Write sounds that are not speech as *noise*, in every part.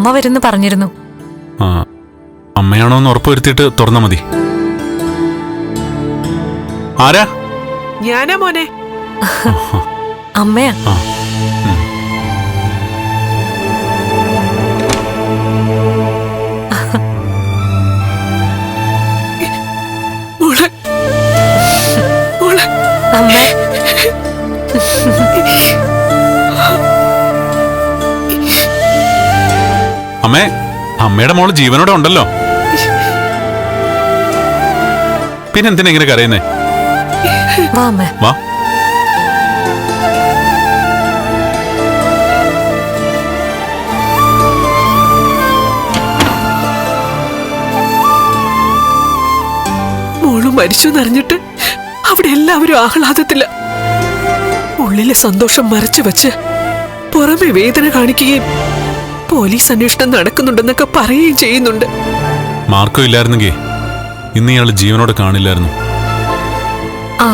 അമ്മ വരുന്നു പറഞ്ഞിരുന്നു. ആ അമ്മയാണോ എന്ന് ഉറപ്പുവരുത്തിയിട്ട് തുറന്ന മതി. ആരാ? ഞാനാ മോനെ. അമ്മയാ? ആ ഉം. മോളെ മോളെ. അമ്മ. അമ്മേ അമ്മയുടെ മോൾ ജീവനോടെ ഉണ്ടല്ലോ. പിന്നെന്തിനാ ഇങ്ങനെ കരയുന്നേ? വാ അമ്മ. വാ. മോൾ മരിച്ചു എന്നറിഞ്ഞിട്ട് അവിടെ എല്ലാവരും ആഹ്ലാദത്തില്ല ഉള്ളിലെ സന്തോഷം മറച്ചു വെച്ച് പുറമെ വേദന കാണിക്കുകയും പോലീസ് അന്വേഷണം നടക്കുന്നുണ്ടെന്നൊക്കെ പറയുകയും ചെയ്യുന്നുണ്ട്. മാർക്കോ ഇല്ലായിരുന്നെങ്കിൽ ഇന്ന് ഇയാൾ ജീവനോടെ കാണില്ലായിരുന്നു. ആ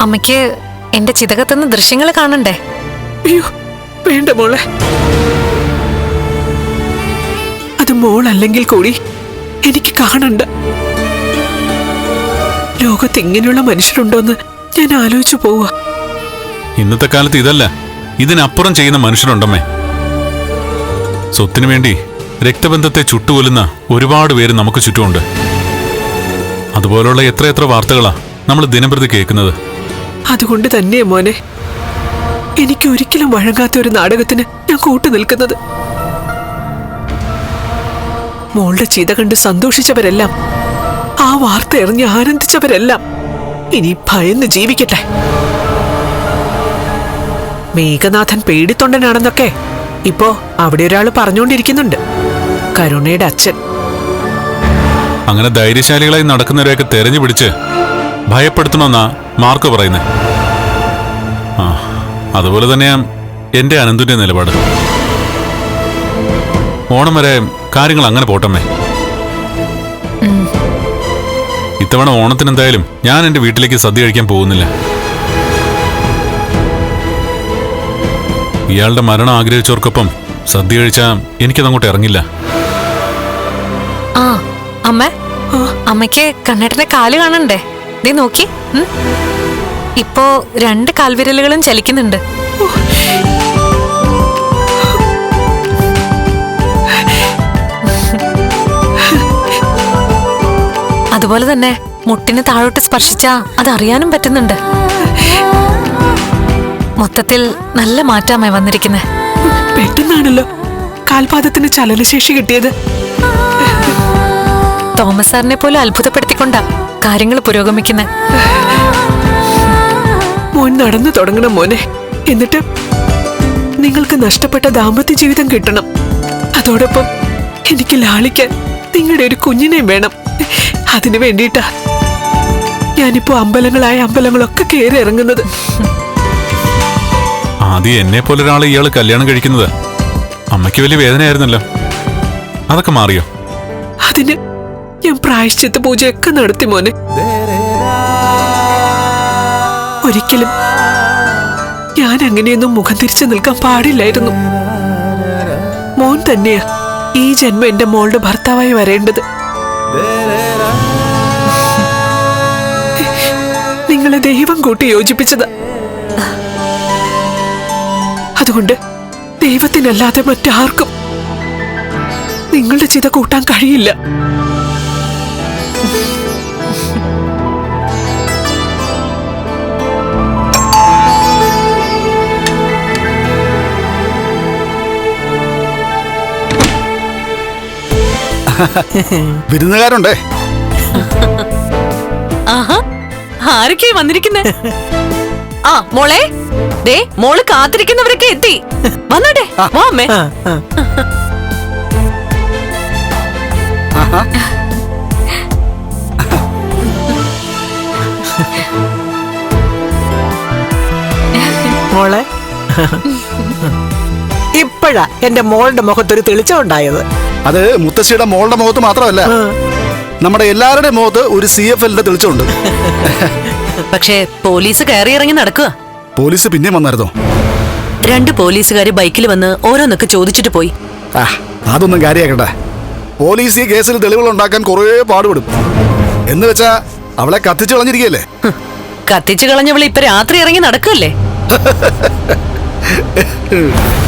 അമ്മയ്ക്ക് എന്റെ ചിതകത്തുനിന്ന് ദൃശ്യങ്ങൾ കാണണ്ടേ? അയ്യോ വേണ്ട മോളെ. അത് മോളല്ലെങ്കിൽ കൂടി എനിക്ക് കാണണ്ട. ലോകത്ത് ഇങ്ങനെയുള്ള മനുഷ്യരുണ്ടോന്ന് ഞാൻ ആലോചിച്ചു പോവാ. ഇന്നത്തെ കാലത്ത് ഇതല്ല ഇതിനപ്പുറം ചെയ്യുന്ന മനുഷ്യരുണ്ടമ്മേ. സ്വത്തിനു വേണ്ടി രക്തബന്ധത്തെ ചുട്ടുകൊല്ലുന്ന ഒരുപാട് പേര് നമുക്ക് ചുറ്റുമുണ്ട്. അതുപോലുള്ള എത്രയെത്ര വാർത്തകളാ നമ്മൾ ദിനംപ്രതി കേൾക്കുന്നത്? അതുകൊണ്ട് തന്നെ മോനെ. എനിക്ക് ഒരിക്കലും വഴങ്ങാത്ത ഒരു നാടകത്തിന് ഞാൻ കൂട്ടു നിൽക്കുന്നത്. മോളുടെ ചിത കണ്ട് സന്തോഷിച്ചവരെല്ലാം ആ വാർത്ത എറിഞ്ഞ് ആനന്ദിച്ചവരെല്ലാം ഇനി ഭയന്ന് ജീവിക്കട്ടെ. മേഘനാഥൻ പേടിത്തൊണ്ടനാണെന്നൊക്കെ ഇപ്പോ അവിടെ ഒരാൾ പറഞ്ഞുകൊണ്ടിരിക്കുന്നുണ്ട് കരുണയുടെ അച്ഛൻ. അങ്ങനെ ധൈര്യശാലികളായി നടക്കുന്നവരെയൊക്കെ തെരഞ്ഞു പിടിച്ച് ഭയപ്പെടുത്തണമെന്നാ മാർക്ക് പറയുന്നത് ആ അതുപോലെ തന്നെയാ എന്റെ അനന്തുന്റെ നിലപാട്. ഓണം വരെ കാര്യങ്ങൾ അങ്ങനെ പോട്ടമ്മേ. ഇത്തവണ ഓണത്തിന് എന്തായാലും ഞാൻ എന്റെ വീട്ടിലേക്ക് സദ്യ കഴിക്കാൻ പോകുന്നില്ല. ഇയാളുടെ മരണം ആഗ്രഹിച്ചവർക്കൊപ്പം സദ്യ കഴിച്ചാ എനിക്കതങ്ങോട്ട് ഇറങ്ങില്ല. ആ അമ്മ. അമ്മയ്ക്ക് കണ്ണേട്ടന്റെ കാൽ കാണണ്ടേ? നീ നോക്കി. ഇപ്പോ രണ്ട് കാൽവിരലുകളും ചലിക്കുന്നുണ്ട്. അതുപോലെ തന്നെ മുട്ടിന് താഴോട്ട് സ്പർശിച്ചാ അതറിയാനും പറ്റുന്നുണ്ട്. മൊത്തത്തിൽ നല്ല മാറ്റമായി വന്നിരിക്കുന്നത് പെട്ടെന്നാണല്ലോ കാൽപാദത്തിന് ചലനശേഷി കിട്ടിയത്. തോമസ് സാറിനെ പോലെ അത്ഭുതപ്പെടുത്തിക്കൊണ്ടാ കാര്യങ്ങൾ പുരോഗമിക്കുന്നത് മോൻ നടന്നു തുടങ്ങണം മോനെ. എന്നിട്ട് നിങ്ങൾക്ക് നഷ്ടപ്പെട്ട ദാമ്പത്യ ജീവിതം കിട്ടണം. അതോടൊപ്പം എനിക്ക് ലാളിക്കാൻ നിങ്ങളുടെ ഒരു കുഞ്ഞിനെയും വേണം. അതിനു വേണ്ടിയിട്ടാ ഞാനിപ്പോ അമ്പലങ്ങളായ അമ്പലങ്ങളൊക്കെ കയറി ഇറങ്ങുന്നത്. ആദ്യം എന്നെ പോലെ ഒരാളെ ഇയാൾ കല്യാണം കഴിക്കുന്നത്. അമ്മയ്ക്ക് വലിയ വേദനയായിരുന്നല്ലോ. അതൊക്കെ മാറിയോ? അതിന് ഞാൻ പ്രായശ്ചിത്ത പൂജയൊക്കെ നടത്തി മോനെ. ഒരിക്കലും ഞാൻ അങ്ങനെയൊന്നും മുഖം തിരിച്ചു നിൽക്കാൻ പാടില്ലായിരുന്നു. മോൻ തന്നെയാ ഈ ജന്മം എന്റെ മോളുടെ ഭർത്താവായി വരേണ്ടത്. നിങ്ങളെ ദൈവം കൂട്ടി യോജിപ്പിച്ചതാ. അതുകൊണ്ട് ദൈവത്തിനല്ലാതെ മറ്റാർക്കും നിങ്ങളുടെ ചിത കൂട്ടാൻ കഴിയില്ല. വിരുന്നുകാരുണ്ടേ? ആഹാ ആരൊക്കെയാ വന്നിരിക്കുന്നേ? ആ മോളെ. ദേ മോൾ കാത്തിരിക്കുന്നവരൊക്കെ എത്തി. വന്നോട്ടെ വാ അമ്മേ. മോളെ ഇപ്പോഴാ എന്റെ മോളുടെ മുഖത്തൊരു തെളിച്ചം ഉണ്ടായത്. അത് മുത്തശ്ശിയുടെ മോളുടെ മുഖത്ത് മാത്രമല്ല. നമ്മുടെ എല്ലാവരുടെയും മുഖത്ത് ഒരു സി എഫ് എല്ലിന്റെ തെളിച്ചമുണ്ട്. പക്ഷേ പോലീസ് കയറി ഇറങ്ങി നടക്കുക. പോലീസ് പിന്നെ വന്നായിരുന്നോ? രണ്ട് പോലീസുകാര് ബൈക്കിൽ വന്ന് ഓരോന്നൊക്കെ ചോദിച്ചിട്ട് പോയി. ആ അതൊന്നും കാര്യമാക്കട്ടെ പോലീസ് ഈ കേസിൽ തെളിവുകൾ ഉണ്ടാക്കാൻ കുറേ പാടുപെടും. എന്ന് വെച്ചാ അവളെ കത്തിച്ചു കളഞ്ഞിരിക്കല്ലേ കത്തിച്ചു കളഞ്ഞവളെ ഇപ്പൊ രാത്രി ഇറങ്ങി നടക്കല്ലേ *laughs*